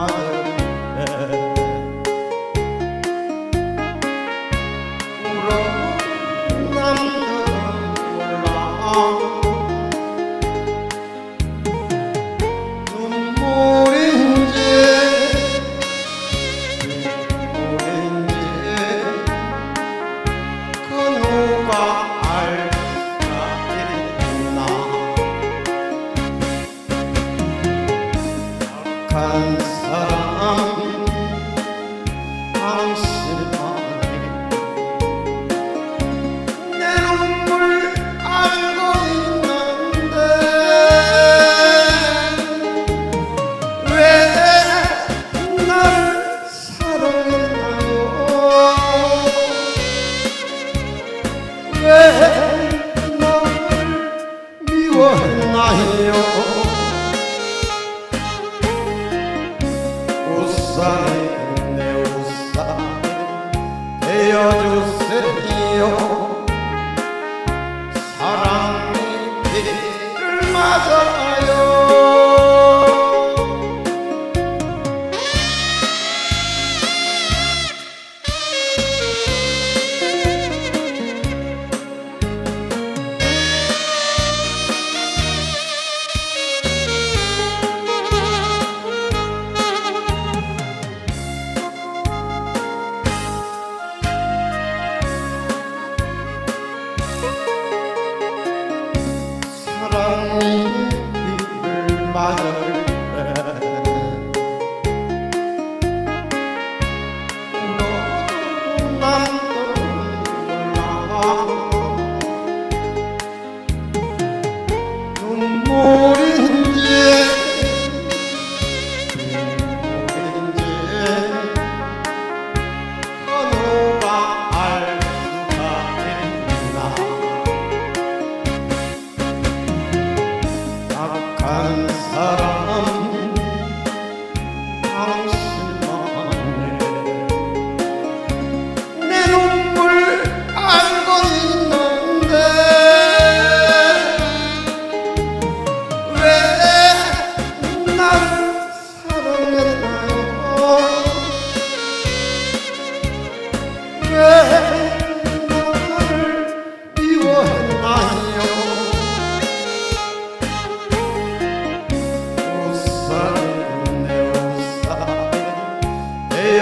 마음 미워했나요. 우산에 내 우산에 되어주세요. 사랑이 비를 맞아 비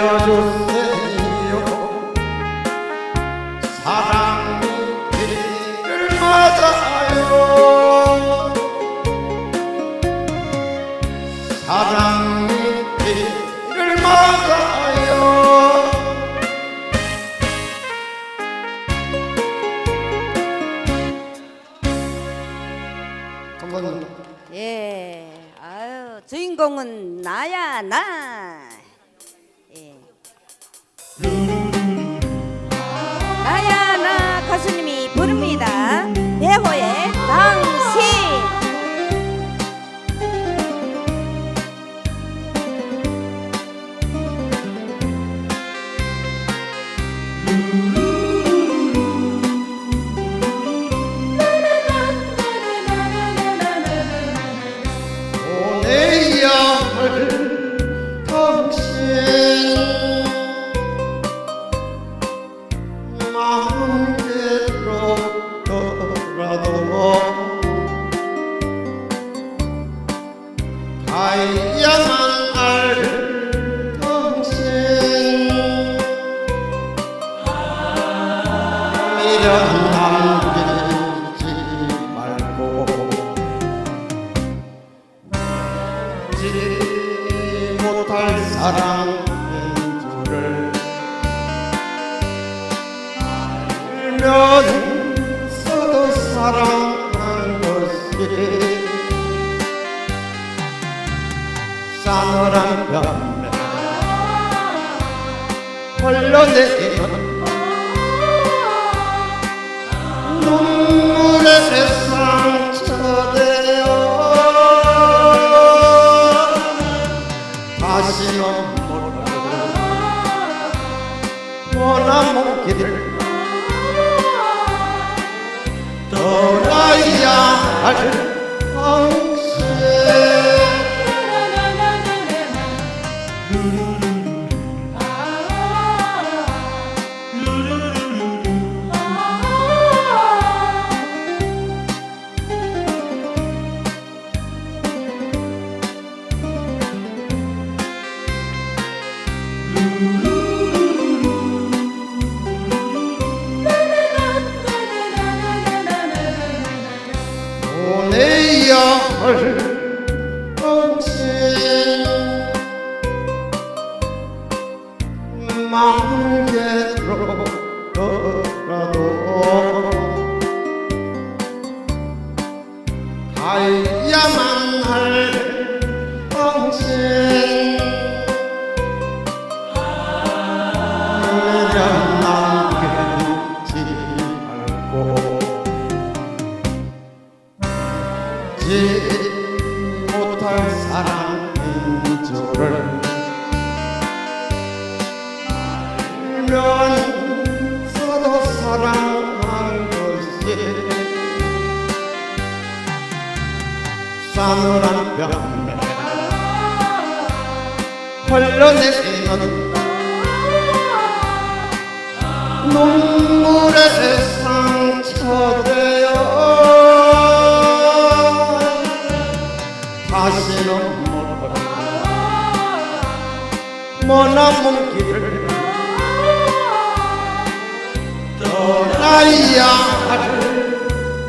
내어주세요 사랑이 비를 맞아요 사랑이 비를 맞아요 감사합니다. 예, 아유 주인공은 나야 나. 예. 나 미련 남기지 말고. 잊지 못할 사랑인 줄을 알면서도 사랑한 것이. 싸늘한 뺨에 흘러내리는 원한 길을 떠나야 할 당신 가야만 할 당신 그냥 남겨놓지 말고 지 사랑인 줄을 알면서도 사랑한 것이. 싸늘한 뺨에 흘러내리는 눈물의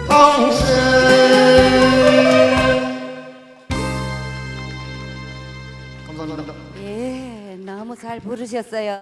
당신 감사합니다 예, 너무 잘 부르셨어요.